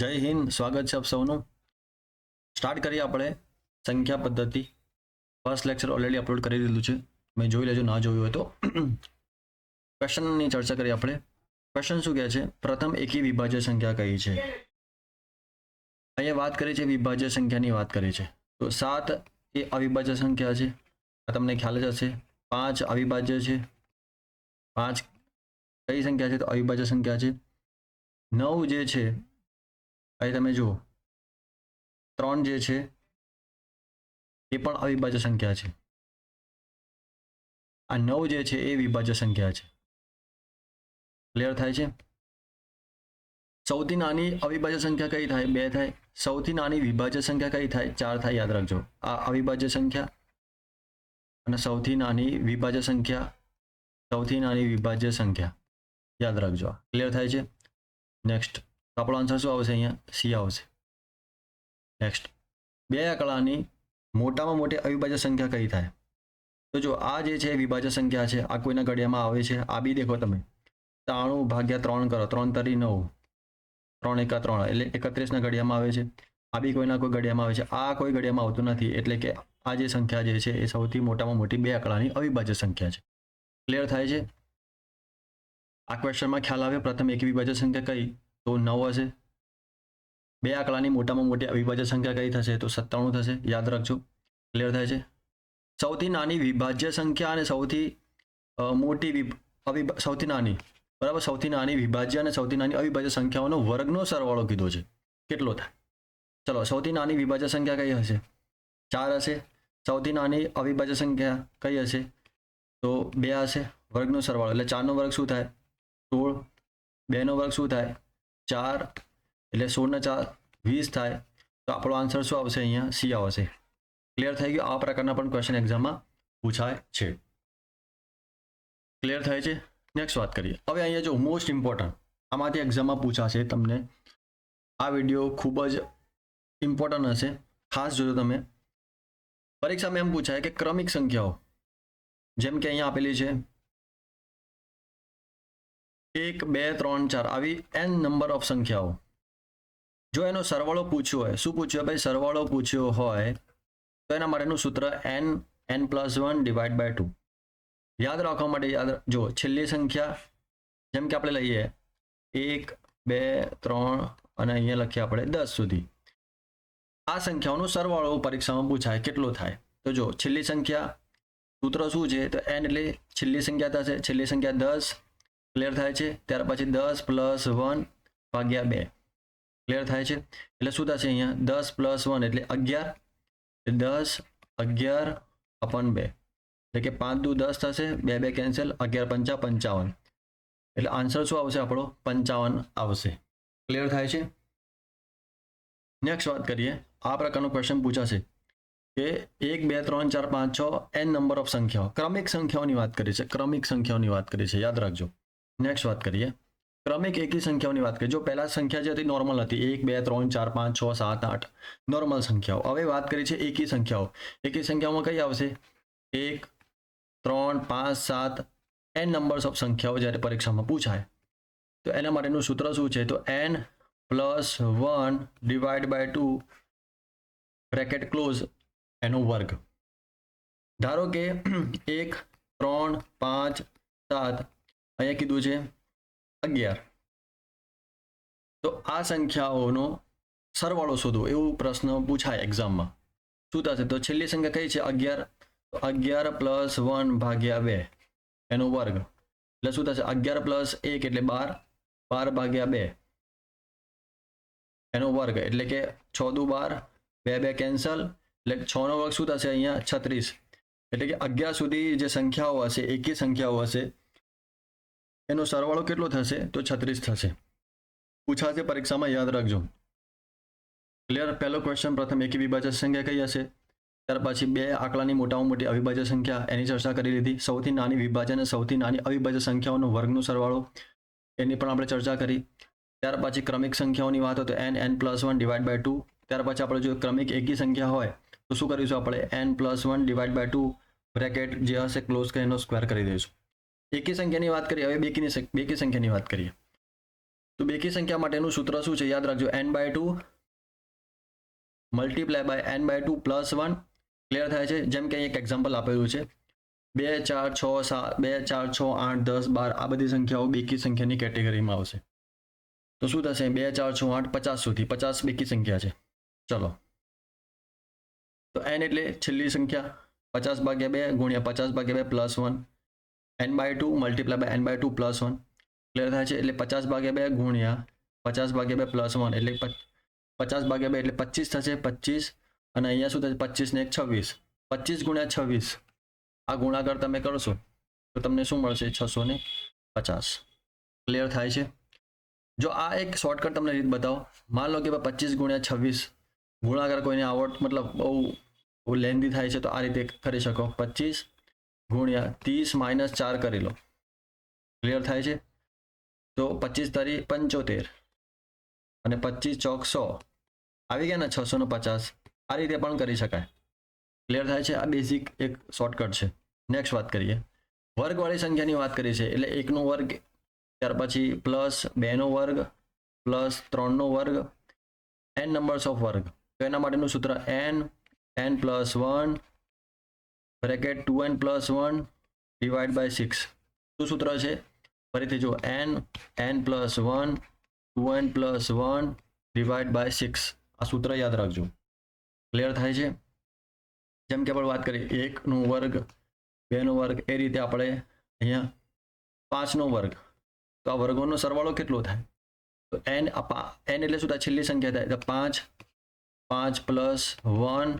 જય હિન્દ, સ્વાગત છે આપ સૌનું. સ્ટાર્ટ કરીએ આપણે સંખ્યા પદ્ધતિ. ફર્સ્ટ લેક્ચર ઓલરેડી અપલોડ કરી દીધું છે. મેં જોઈ લેજો, ના જોયું હોય તો. ક્વેશ્ચનની ચર્ચા કરીએ આપણે. ક્વેશ્ચન શું કહે છે? પ્રથમ એકી વિભાજ્ય સંખ્યા કઈ છે? અહીંયા વાત કરી છે વિભાજ્ય સંખ્યાની વાત કરી છે. તો સાત એ અવિભાજ્ય સંખ્યા છે. આ તમને ખ્યાલ જ હશે. પાંચ અવિભાજ્ય છે. પાંચ કઈ સંખ્યા છે? તો અવિભાજ્ય સંખ્યા છે. નવ જે છે અહીં તમે જુઓ. ત્રણ જે છે, એ પણ અવિભાજ્ય સંખ્યા છે. આ નવ જે છે, એ વિભાજ્ય સંખ્યા છે. ક્લિયર થાય છે? સૌથી નાની અવિભાજ્ય સંખ્યા કઈ થાય? બે થાય. સૌથી નાની વિભાજ્ય સંખ્યા કઈ થાય? ચાર થાય. યાદ રાખજો. આ અવિભાજ્ય સંખ્યા અને સૌથી નાની વિભાજ્ય સંખ્યા, સૌથી નાની વિભાજ્ય સંખ્યા. યાદ રાખજો. ક્લિયર થાય છે? નેક્સ્ટ આપણો આન્સર શું આવશે અહીંયા? સી આવશે. નેક્સ્ટ બે આંકડાની મોટામાં મોટી અવિભાજ્ય સંખ્યા કઈ થાય? તો જો આ જે છે વિભાજ્ય સંખ્યા છે, આ કોઈના ઘડિયામાં આવે છે, આ બી દેખો તમે. ત્રાણું ભાગ્યા ત્રણ કરો, ત્રણ તરી નવ. ત્રણ એકા ત્રણ, એટલે એકત્રીસના ઘડિયામાં આવે છે. આ બી કોઈના કોઈ ઘડિયામાં આવે છે. આ કોઈ ઘડિયામાં આવતું નથી, એટલે કે આ જે સંખ્યા જે છે એ સૌથી મોટામાં મોટી બે આંકડાની અવિભાજ્ય સંખ્યા છે. ક્લિયર થાય છે? આ ક્વેશ્ચનમાં ખ્યાલ આવે પ્રથમ એક વિભાજ્ય સંખ્યા કઈ? તો નવ હશે. બે આંકડાની મોટામાં મોટી અવિભાજ્ય સંખ્યા કઈ થશે? તો સત્તાણું થશે. યાદ રાખજો. ક્લિયર થાય છે? સૌથી નાની વિભાજ્ય સંખ્યા અને સૌથી મોટી સૌથી નાની, બરાબર? સૌથી નાની વિભાજ્ય અને સૌથી નાની અવિભાજ્ય સંખ્યાઓનો વર્ગનો સરવાળો કીધો છે. કેટલો થાય? ચલો, સૌથી નાની વિભાજ્ય સંખ્યા કઈ હશે? ચાર હશે. સૌથી નાની અવિભાજ્ય સંખ્યા કઈ હશે? તો બે હશે. વર્ગનો સરવાળો. એટલે ચારનો વર્ગ શું થાય? સોળ. બેનો વર્ગ શું થાય? ચાર એટલે સોળના ચાર, વીસ થાય, તો આપણો આન્સર શું આવશે અહીંયા? સી આવશે. ક્લિયર થઈ ગયું? આ પ્રકારના પણ ક્વેશ્ચન એક્ઝામમાં પૂછાય છે. ક્લિયર થાય છે? નેક્સ્ટ વાત કરીએ. હવે અહીંયા જો મોસ્ટ ઇમ્પોર્ટન્ટ આમાંથી એક્ઝામમાં પૂછાશે તમને. આ વીડિયો ખૂબ જ ઇમ્પોર્ટન્ટ હશે. ખાસ જોજો તમે. પરીક્ષામાં એમ પૂછાય કે ક્રમિક સંખ્યાઓ, જેમ કે અહીંયા આપેલી છે એક, બે, ત્રણ, ચાર આવી એન નંબર ઓફ સંખ્યાઓ. જો એનો સરવાળો પૂછ્યો હોય, શું પૂછ્યો ભાઈ, સરવાળો પૂછ્યો હોય, તો એના માટેનું સૂત્ર N N plus one divide by two યાદ રાખવા માટે યાદ જો છેલ્લી સંખ્યા, જેમ કે આપણે લઈએ, એક, બે, ત્રણ અને અહીંયા લખીએ આપણે દસ સુધી. આ સંખ્યાઓનો સરવાળો પરીક્ષામાં પૂછાય કેટલો થાય? તો જો છેલ્લી સંખ્યા, સૂત્ર શું છે? તો એન એટલે છેલ્લી સંખ્યા થશે. છેલ્લી સંખ્યા દસ ક્લિયર થાય છે? ત્યાર પછી દસ પ્લસ વન ભાગ્યા બે. ક્લિયર થાય છે? એટલે શું થશે અહીંયા? દસ પ્લસ વન એટલે અગિયાર. દસ, અગિયાર, અપન બે. એટલે કે પાંચ દુ દસ થશે, બે બે કેન્સલ અગિયાર, પંચા, પંચાવન. એટલે આન્સર શું આવશે આપણો? પંચાવન આવશે. ક્લિયર થાય છે? નેક્સ્ટ વાત કરીએ. આ પ્રકારનો ક્વેશ્ચન પૂછાશે કે એક, બે, ત્રણ, ચાર, પાંચ, છ એન નંબર ઓફ સંખ્યાઓ. ક્રમિક સંખ્યાઓની વાત કરી છે. ક્રમિક સંખ્યાઓની વાત કરી છે. યાદ રાખજો. નેક્સ્ટ વાત કરીએ. ક્રમિક એકી સંખ્યાઓની વાત કરીએ. જો પહેલા સંખ્યા જે હતી નોર્મલ હતી. એક, બે, ત્રણ, ચાર, પાંચ, છ, સાત, આઠ. નોર્મલ સંખ્યાઓ. હવે વાત કરી છે એકી સંખ્યાઓ. એકી સંખ્યાઓમાં કઈ આવશે? એક, ત્રણ, પાંચ, સાત એન નંબર્સ ઓફ સંખ્યાઓ જ્યારે પરીક્ષામાં પૂછાય. તો એના માટેનું સૂત્ર શું છે? તો N plus one divide by two bracket close એનો વર્ગ. ધારો કે, એક, ત્રણ, પાંચ, સાત અહીંયા કીધું છે અગિયાર. તો આ સંખ્યાઓનો સરવાળો શોધો એવું પ્રશ્ન પૂછાય એક્ઝામમાં શું થશે? તો છેલ્લી સંખ્યા કઈ છે? અગિયાર. અગિયાર પ્લસ વન ભાગ્યા બે. એનો વર્ગ. એટલે શું થશે? અગિયાર પ્લસ એક એટલે બાર. બાર ભાગ્યા બે. એનો વર્ગ. એટલે કે છ દુ બાર, બે બે કેન્સલ. એટલે છનો વર્ગ શું થશે અહીંયા? છત્રીસ. એટલે કે અગિયાર સુધી જે સંખ્યાઓ હશે, એકી સંખ્યાઓ હશે એનો સરવાળો કેટલો થશે? તો છત્રીસ થશે. પૂછાશે પરીક્ષામાં, યાદ રાખજો. ક્લિયર પહેલો ક્વેશ્ચન પ્રથમ એકી વિભાજ્ય સંખ્યા કઈ હશે? ત્યાર પછી બે આંકડાની મોટામાં મોટી અવિભાજ્ય સંખ્યા, એની ચર્ચા કરી લીધી. સૌથી નાની વિભાજ્ય અને સૌથી નાની અવિભાજ્ય સંખ્યાઓનો વર્ગનો સરવાળો, એની પણ આપણે ચર્ચા કરી. ત્યાર પછી ક્રમિક સંખ્યાઓની વાત હોય તો N N plus one divide by two ત્યાર પછી આપણે જો ક્રમિક એકી સંખ્યા હોય, તો શું કરીશું આપણે? N plus one divide by two bracket જે હશે ક્લોઝ કરીને સ્ક્વેર કરી દઈશું. એકી સંખ્યાની વાત કરીએ, હવે બેકીની બેકી સંખ્યાની વાત કરીએ. તો બેકી સંખ્યા માટેનું સૂત્ર શું છે? યાદ રાખજો N by two multiply by N by two plus one clear થાય છે? જેમ કે અહીં એક એક્ઝામ્પલ આપેલું છે. બે, ચાર, છ, સાત, બે, ચાર, છ, આઠ, દસ, બાર, આ બધી સંખ્યાઓ બેકી સંખ્યાની કેટેગરીમાં આવશે. તો શું થશે? બે, ચાર, છ, આઠ, પચાસ સુધી. પચાસ બેકી સંખ્યા છે. ચલો. તો એન એટલે છેલ્લી સંખ્યા, પચાસ ભાગ્યા બે ગુણ્યા પચાસ ભાગ્યા બે plus one N by two multiply by N by two plus one clear થાય છે? એટલે પચાસ ભાગ્યા બે ગુણ્યા પચાસ ભાગ્યા બે પ્લસ વન એટલે પચ- પચાસ ભાગ્યા બે એટલે પચીસ થશે પચીસ. અને અહીંયા શું થશે? પચીસ ને એક છવ્વીસ. પચીસ ગુણ્યા છવ્વીસ. આ ગુણાકાર તમે કરશો તો તમને શું મળશે? છસો ને પચાસ. ક્લિયર થાય છે? જો આ એક શોર્ટકટ તમને રીત બતાવો. માન લો કે પચીસ ગુણ્યા છવ્વીસ. ગુણાકાર કોઈને આવડ મતલબ બહુ લેન્ધી થાય છે તો આ રીતે કરી શકો. પચીસ ગુણ્યા ત્રીસ માઇનસ ચાર કરી લો. ક્લિયર થાય છે? તો પચીસ તારી પંચોતેર અને પચીસ ચોક સો. આવી ગયા ને છસો પચાસ. આ રીતે પણ કરી શકાય. ક્લિયર થાય છે? આ બેઝિક એક શોર્ટકટ છે. નેક્સ્ટ વાત કરીએ. વર્ગવાળી સંખ્યાની વાત કરી છે એટલે એકનો વર્ગ, ત્યાર પછી પ્લસ બેનો વર્ગ પ્લસ ત્રણનો વર્ગ એન નંબર્સ ઓફ વર્ગ. તો એના માટેનું સૂત્ર N N plus one bracket two N plus one divide by six. શું સૂત્ર છે? ફરીથી જો N N plus one, two N plus one divide by six. આ સૂત્ર યાદ રાખજો. ક્લિયર થાય છે? જેમ કે આપણે વાત કરીએ એકનો વર્ગ, બેનો વર્ગ, એ રીતે આપણે અહીંયા પાંચનો વર્ગ. તો આ વર્ગોનો સરવાળો કેટલો થાય? તો એન એન એટલે શું થાય? છેલ્લી સંખ્યા થાય. તો પાંચ પાંચ પ્લસ વન,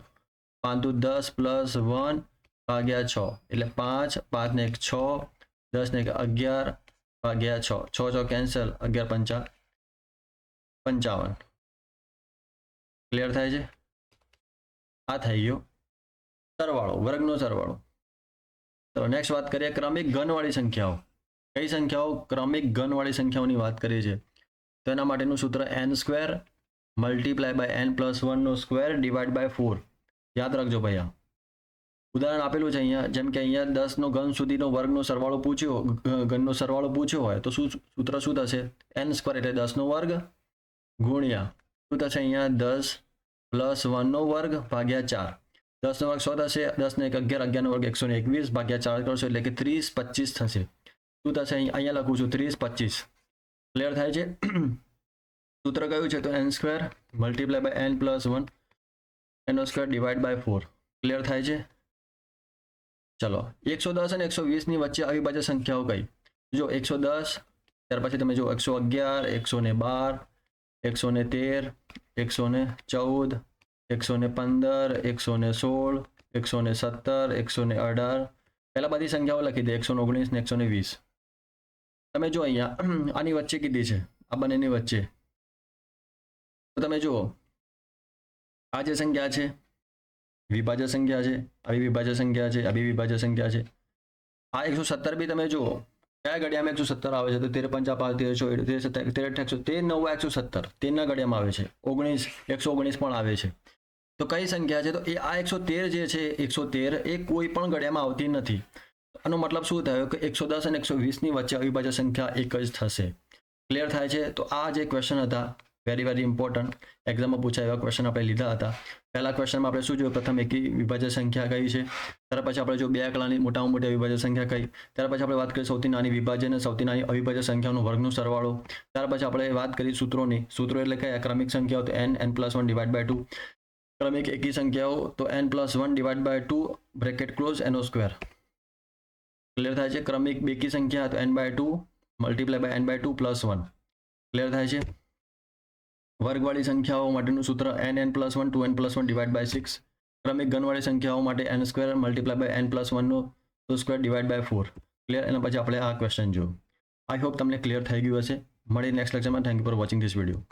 પાંચ દસ પ્લસ વન ભાગ્યા છ. એટલે પાંચ ને એક છ, દસ ને એક અગિયાર, ભાગ્યા છ. છ છ કેન્સલ અગિયાર પંચા પંચાવન. ક્લિયર થાય છે? આ થઈ ગયો. સરવાળો, વર્ગનો સરવાળો. તો નેક્સ્ટ વાત કરીએ ક્રમિક ઘનવાળી સંખ્યાઓ. કઈ સંખ્યાઓ? ક્રમિક ઘનવાળી સંખ્યાઓની વાત કરીએ છીએ. તો એના માટેનું સૂત્ર N square multiply by N plus વનનો square divide by four યાદ રાખજો ભૈયા ઉદાહરણ આપેલું છે અહીંયા, જેમ કે અહીંયા દસનો ઘન સુધીનો વર્ગનો સરવાળો પૂછ્યો ઘનનો સરવાળો પૂછ્યો હોય, તો શું સૂત્ર શું થશે? એન સ્ક્વેર એટલે દસનો વર્ગ ગુણ્યા, શું થશે અહીંયા? દસ પ્લસ વનનો વર્ગ ભાગ્યા ચાર. દસનો વર્ગ સો થશે, દસને એક અગિયાર, અગિયારનો વર્ગ એકસો ને એકવીસ ભાગ્યા ચાર કરશો એટલે કે ત્રીસ પચીસ થશે. શું થશે અહીં અહીંયા લખું છું ત્રીસ પચીસ. ક્લિયર થાય છે? સૂત્ર કયું છે? તો n square multiply by n plus one એનો square divide by four clear થાય છે? ચલો, એકસો દસ અને એકસો વીસની વચ્ચે અવિભાજ્ય સંખ્યાઓ કઈ? જો એકસો દસ, ત્યાર પછી તમે જો એકસો અગિયાર, એકસો ને બાર, એકસો ને તેર, એકસો ને ચૌદ, એકસો ને પંદર, એકસો ને સોળ, એકસો ને સત્તર, એકસો ને અઢાર. પહેલાં બધી સંખ્યાઓ લખી દે, એકસો ઓગણીસ ને એકસો ને વીસ. તમે જો અહીંયા આની વચ્ચે કીધી છે, આ બંનેની વચ્ચે. તો તમે જુઓ, આ જે સંખ્યા છે વિભાજ્ય સંખ્યા છે આવી વિભાજ્ય સંખ્યા છે આવી વિભાજ્ય સંખ્યા છે. આ એકસો સત્તર બી તમે જુઓ, કયા ઘડિયામાં એકસો સત્તર આવે છે? તો તેર પંચા પાંચ, તેર છો તેર સત્તર, તેર અઠ એકસો નવ એકસો સત્તર તેરના ઘડિયામાં આવે છે. ઓગણીસ, એકસો ઓગણીસ પણ આવે છે. તો કઈ સંખ્યા છે? તો એ આ એકસો તેર જે છે, એકસો તેર એ કોઈ પણ ઘડિયામાં આવતી નથી. આનો મતલબ શું થયો? કે એકસો દસ અને એકસો વીસની વચ્ચે અવિભાજ્ય સંખ્યા એક જ થશે. ક્લિયર થાય છે? તો આ જે ક્વેશ્ચન હતા વેરી વેરી ઇમ્પોર્ટન્ટ એક્ઝામમાં પૂછાય એવા ક્વેશ્ચન આપણે લીધા હતા. પહેલા ક્વેશ્ચનમાં આપણે શું જોયું? પ્રથમ એકી વિભાજ્ય સંખ્યા કઈ છે? ત્યાર પછી આપણે જો બે આંકડાની મોટામાં મોટી અવિભાજ્ય સંખ્યા કઈ? ત્યાર પછી આપણે વાત કરી સૌથી નાની વિભાજ્ય અને સૌથી નાની અવિભાજ્ય સંખ્યાનો વર્ગનો સરવાળો. ત્યાર પછી આપણે વાત કરી સૂત્રોની. સૂત્રો એટલે કયા? ક્રમિક સંખ્યાઓ તો n n plus one divide by two ક્રમિક એકી સંખ્યાઓ તો n plus one divide by two bracket close એનો સ્ક્વેર ક્લિયર થાય છે? ક્રમિક બેકી સંખ્યા તો n by two multiply by n by two plus one clear થાય છે? વર્ગવાળી સંખ્યાઓ માટેનું સૂત્ર n n plus one two n plus one divide by six ક્રમિક ઘનવાળી સંખ્યાઓ માટે n square multiply by n plus વનનો two square divide by four clear એના પછી આપણે આ ક્વેશ્ચન જોયું. આઈ હોપ તમને ક્લિયર થઈ ગયું હશે. મળી નેક્સ્ટ લેક્ચરમાં thank you for watching this video